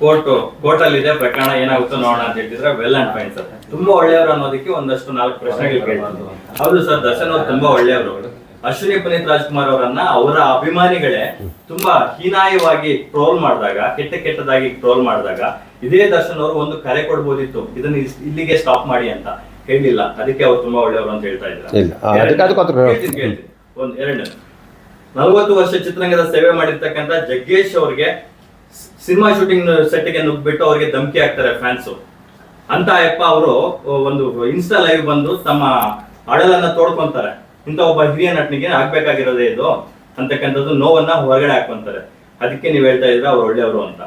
Court court ಅಲ್ಲಿ ಇದೆ ಪ್ರಕರಣ ಏನಾಗುತ್ತೋ ನೋಡೋಣ ಅಂತ ಹೇಳ್ತಿದ್ರೆ ವೆಲ್ ಅಂಡ್ ಫೈನ್ ಸರ್. ತುಂಬಾ ಒಳ್ಳೆಯವರು ಅನ್ನೋದಕ್ಕೆ ಒಂದಷ್ಟು ನಾಲ್ಕು ಪ್ರಶ್ನೆಗಳು ಕೇಳ್ಬಾರ್ದು ಹೌದು ಸರ್ ದರ್ಶನ್ ಅವರು ತುಂಬಾ ಒಳ್ಳೆಯವರು. ಅಶ್ವಿನಿ ಪುನೀತ್ ರಾಜ್ಕುಮಾರ್ ಅವರನ್ನ ಅವರ ಅಭಿಮಾನಿಗಳೇ ತುಂಬಾ ಹೀನಾಯವಾಗಿ ಟ್ರೋಲ್ ಮಾಡಿದಾಗ ಕೆಟ್ಟ ಕೆಟ್ಟದಾಗಿ ಟ್ರೋಲ್ ಮಾಡಿದಾಗ ಇದೇ ದರ್ಶನ್ ಅವರು ಒಂದು ಕರೆ ಕೊಡ್ಬೋದಿತ್ತು. ಇದನ್ನ ಇಲ್ಲಿಗೆ ಸ್ಟಾಪ್ ಮಾಡಿ ಅಂತ ಹೇಳಿಲ್ಲ ಅದಕ್ಕೆ ಅವ್ರು ತುಂಬಾ ಒಳ್ಳೆಯವರು ಅಂತ ಹೇಳ್ತಾ ಇದ್ದಾರೆ. ಒಂದ್ ಎರಡನೇ ನಲವತ್ತು ವರ್ಷ ಚಿತ್ರರಂಗದ ಸೇವೆ ಮಾಡಿರ್ತಕ್ಕಂಥ ಜಗ್ಗೇಶ್ ಅವ್ರಿಗೆ ಸಿನಿಮಾ ಶೂಟಿಂಗ್ ಸೆಟ್ಗೆ ನುಗ್ಬಿಟ್ಟು ಅವ್ರಿಗೆ ಧಮಕಿ ಹಾಕ್ತಾರೆ ಫ್ಯಾನ್ಸ್ ಅಂತ ಅಪ್ಪ ಅವರು ಒಂದು ಇನ್ಸ್ಟಾ ಲೈವ್ ಬಂದು ತಮ್ಮ ಅಡಲನ್ನ ತೋಡ್ಕೊಂತಾರೆ. ಇಂಥ ಒಬ್ಬ ಹಿರಿಯ ನಟನಿಗೆ ಆಗ್ಬೇಕಾಗಿರೋದೇ ಇದು. ಅಂತಕ್ಕಂಥದ್ದು ನೋವನ್ನ ಹೊರಗಡೆ ಹಾಕೊಂತಾರೆ ಅದಕ್ಕೆ ನೀವು ಹೇಳ್ತಾ ಇದ್ರೆ ಅವ್ರು ಒಳ್ಳೆಯವರು ಅಂತ.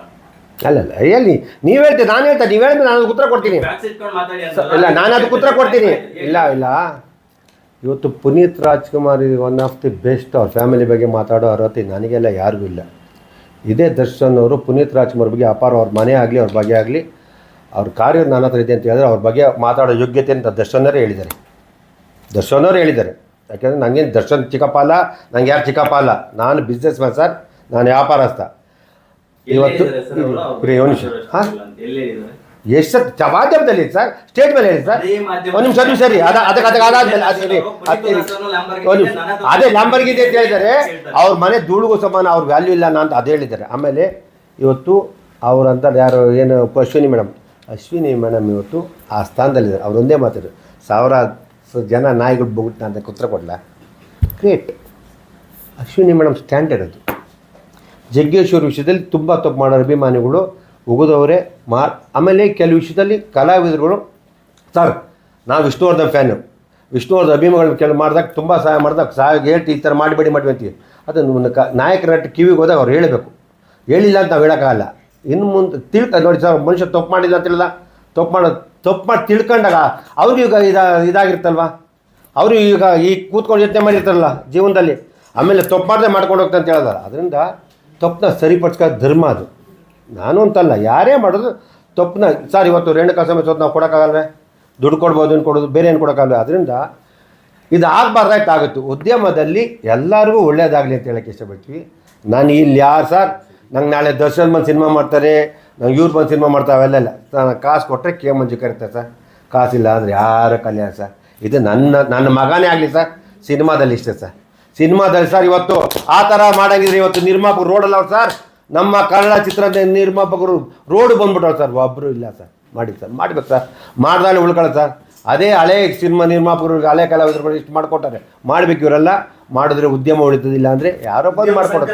ಅಲ್ಲ ಅಲ್ಲ ಹೇಳಿ ನೀವು ಹೇಳ್ತೀನಿ ನಾನು ಹೇಳ್ತಾ ನೀವ್ ಹೇಳಿದ್ರೆ ನಾನು ಉತ್ತರ ಕೊಡ್ತೀನಿ. ಇಲ್ಲ ನಾನು ಅದಕ್ಕೆ ಉತ್ತರ ಕೊಡ್ತೀನಿ. ಇಲ್ಲ ಇಲ್ಲ. ಇವತ್ತು Puneeth Rajkumar one of the best ಅವ್ರ ಫ್ಯಾಮಿಲಿ ಬಗ್ಗೆ ಮಾತಾಡೋ ಅರ್ಹತೆ ನನಗೆಲ್ಲ ಯಾರಿಗೂ ಇಲ್ಲ. ಇದೇ ದರ್ಶನ್ ಅವರು ಪುನೀತ್ ರಾಜ್ಕುಮಾರ್ ಬಗ್ಗೆ ಅಪಾರ ಅವ್ರ ಮನೆ ಆಗಲಿ ಅವ್ರ ಬಗ್ಗೆ ಆಗಲಿ ಅವ್ರ ಕಾರ್ಯ ನನ್ನ ಹತ್ರ ಇದೆ ಅಂತ ಹೇಳಿದ್ರೆ ಅವ್ರ ಬಗ್ಗೆ ಮಾತಾಡೋ ಯೋಗ್ಯತೆ ಅಂತ ದರ್ಶನವರೇ ಹೇಳಿದ್ದಾರೆ. ದರ್ಶನವ್ರು ಹೇಳಿದ್ದಾರೆ. ಯಾಕೆಂದರೆ ನನಗೇನು ದರ್ಶನ್ ಚಿಕ್ಕಪ್ಪ ಅಲ್ಲ ನಂಗೆ ಯಾರು ಚಿಕ್ಕಪ್ಪ ಅಲ್ಲ. ನಾನು ಬಿಸ್ನೆಸ್ ಮ್ಯಾನ್ ಸರ್ ನಾನು ವ್ಯಾಪಾರಸ್ಥ. ಇವತ್ತು ಹಾಂ? ಎಷ್ಟು ಚ- ಮಾಧ್ಯಮದಲ್ಲಿ ಸರ್? ಸ್ಟೇಟ್ ಮೇಲೆ ಹೇಳಿ ಸರ್? ಅದೇ ಒಂದು ನಿಮಿಷ ಒಂದು ಸರಿ ಅದ ಅದಕ್ಕೆ ಅದಕ್ಕೆ ಅದಾದ್ಮೇಲೆ ಅದು ಸರಿ ಅದು ಸರಿ. ಒಂದು ನಿಮಿಷ. ಅದೇ ಲ್ಯಾಂಬರ್ಗಿದೆ ಅಂತ ಹೇಳಿದ್ದಾರೆ. ಅವ್ರ ಮನೆ ಧೂಳಿಗೂ ಸಮಾನ ಅವ್ರ ವ್ಯಾಲ್ಯೂ ಇಲ್ಲ ಅಂತ ಅದು ಹೇಳಿದ್ದಾರೆ. ಆಮೇಲೆ ಇವತ್ತು ಅವ್ರಂತ ಯಾರು ಏನು ಅಶ್ವಿನಿ ಮೇಡಮ್ ಅಶ್ವಿನಿ ಮೇಡಮ್ ಇವತ್ತು ಆ ಸ್ಥಾನದಲ್ಲಿದ್ದಾರೆ. ಅವ್ರು ಒಂದೇ ಸಾವಿರ ಜನ ನಾಯಿಗಳು ಬೋಗ್ಬಿಟ್ಟು ಅಂತ ಅದಕ್ಕೆ ಉತ್ತರ ಕೊಡಲ? ಗ್ರೇಟ್ ಅಶ್ವಿನಿ ಮೇಡಮ್ ಸ್ಟ್ಯಾಂಡರ್ಡ್ ಅದು. ಜಗ್ಗೇಶ್ವರ ವಿಷಯದಲ್ಲಿ ತುಂಬ ತಪ್ಪು ಮಾಡೋರು ಅಭಿಮಾನಿಗಳು ಉಗಿದವರೇ ಮಾ ಆಮೇಲೆ ಕೆಲವು ವಿಷಯದಲ್ಲಿ ಕಲಾವಿದರುಗಳು ಸರ್, ನಾವು ವಿಷ್ಣುವರ್ಧನ್ ಫ್ಯಾನು ವಿಷ್ಣುವರ್ಧನ್ ಅಭಿಮಾನಿಗಳು ಕೆಲವು ಮಾಡಿದಾಗ ತುಂಬ ಸಹಾಯ ಮಾಡಿದಾಗ ಸಹಾಯ ಹೇಳ್ತಿ, ಈ ಥರ ಮಾಡಬೇಡಿ ಮಾಡಿ ಅಂತೀವಿ. ಅದನ್ನು ಕ ನಾಯಕರ ಕಿವಿಗೆ ಹೋದಾಗ ಅವ್ರು ಹೇಳಬೇಕು. ಹೇಳಿಲ್ಲ ಅಂತ ನಾವು ಹೇಳೋಕ್ಕಾಗಲ್ಲ. ಇನ್ನು ಮುಂದೆ ತಿಳ್ಕ ನೋಡಿ ಸರ್, ಮನುಷ್ಯ ತಪ್ಪು ಮಾಡಿಲ್ಲ ಅಂತಿಲ್ಲ ತಪ್ಪು ಮಾಡೋ ತಪ್ಪು ಮಾಡಿ ತಿಳ್ಕೊಂಡಾಗ ಅವರು ಈಗ ಇದ ಇದಾಗಿರ್ತಲ್ವ ಅವರು ಈಗ ಈ ಕೂತ್ಕೊಂಡು ಯೋಚನೆ ಮಾಡಿರ್ತಾರಲ್ಲ ಜೀವನದಲ್ಲಿ. ಆಮೇಲೆ ತಪ್ಪು ಮಾಡದೆ ಮಾಡ್ಕೊಂಡು ಹೋಗ್ತಾ ಅಂತ ಹೇಳೋದಲ್ಲ. ಅದರಿಂದ ತಪ್ಪನ್ನ ಸರಿಪಡಿಸ್ಕೋ ಧರ್ಮ ಅದು. ನಾನು ಅಂತಲ್ಲ, ಯಾರೇ ಮಾಡೋದು ತಪ್ಪನ್ನ, ಸರ್, ಇವತ್ತು ರೇಣುಕಾ ಸಮೇತ ನಾವು ಕೊಡೋಕ್ಕಾಗಲ್ವೇ? ದುಡ್ಡು ಕೊಡ್ಬೋದು, ಏನು ಕೊಡೋದು, ಬೇರೆ ಏನು ಕೊಡೋಕ್ಕಾಗಲ್ಲ ಅದರಿಂದ ಇದು ಆಗಬಾರ್ದಾಯ್ತಾಗುತ್ತೆ ಉದ್ಯಮದಲ್ಲಿ ಎಲ್ಲರಿಗೂ ಒಳ್ಳೇದಾಗಲಿ ಅಂತ ಹೇಳಕ್ಕೆ ಇಷ್ಟಪಡ್ತೀವಿ. ನಾನು ಇಲ್ಲಿ ಯಾರು, ಸರ್? ನಂಗೆ ನಾಳೆ ದರ್ಶನ್ ಬಂದು ಸಿನಿಮಾ ಮಾಡ್ತಾರೆ, ನಂಗೆ ಇವ್ರು ಬಂದು ಸಿನಿಮಾ ಮಾಡ್ತಾವೆ ಅವೆಲ್ಲ ನಾನು ಕಾಸು ಕೊಟ್ಟರೆ ಕೆ ಮಂಜು ಕರೀತಾರೆ ಸರ್. ಕಾಸಿಲ್ಲ ಅಂದರೆ ಯಾರು ಕಲ್ಯಾಣ, ಸರ್? ಇದು ನನ್ನ ನನ್ನ ಮಗನೇ ಆಗಲಿ, ಸರ್. ಸಿನಿಮಾದಲ್ಲಿ ಇಷ್ಟೇ, ಸರ್. ಸಿನಿಮಾದಲ್ಲಿ, ಸರ್, ಇವತ್ತು ಆ ಥರ ಮಾಡಂಗಿದ್ರೆ ಇವತ್ತು ನಿರ್ಮಾಪಕ ರೋಡಲ್ಲ ಅವ್ರು, ಸರ್ ನಮ್ಮ ಕನ್ನಡ ಚಿತ್ರದ ನಿರ್ಮಾಪಕರು ರೋಡ್ ಬಂದ್ಬಿಟ್ಟವ್ರು ಸರ್ ಒಬ್ಬರು ಇಲ್ಲ ಸರ್. ಮಾಡಿ ಸರ್ ಮಾಡ್ಬೇಕು ಸರ್. ಮಾಡ್ದಾನೆ ಉಳ್ಕೊಳ್ಳೋ ಸರ್. ಅದೇ ಹಳೆ ಸಿನಿಮಾ ನಿರ್ಮಾಪಕರು ಹಳೆ ಕಲಾವಿದರುಗಳು ಇಷ್ಟು ಮಾಡ್ಕೊಟ್ಟಾರೆ. ಮಾಡ್ಬೇಕು ಇವರೆಲ್ಲ. ಮಾಡಿದ್ರೆ ಉದ್ಯಮ ಉಳಿತದಿಲ್ಲ ಅಂದರೆ ಯಾರೋ ಬಂದು ಮಾಡ್ಕೊಡೋದು.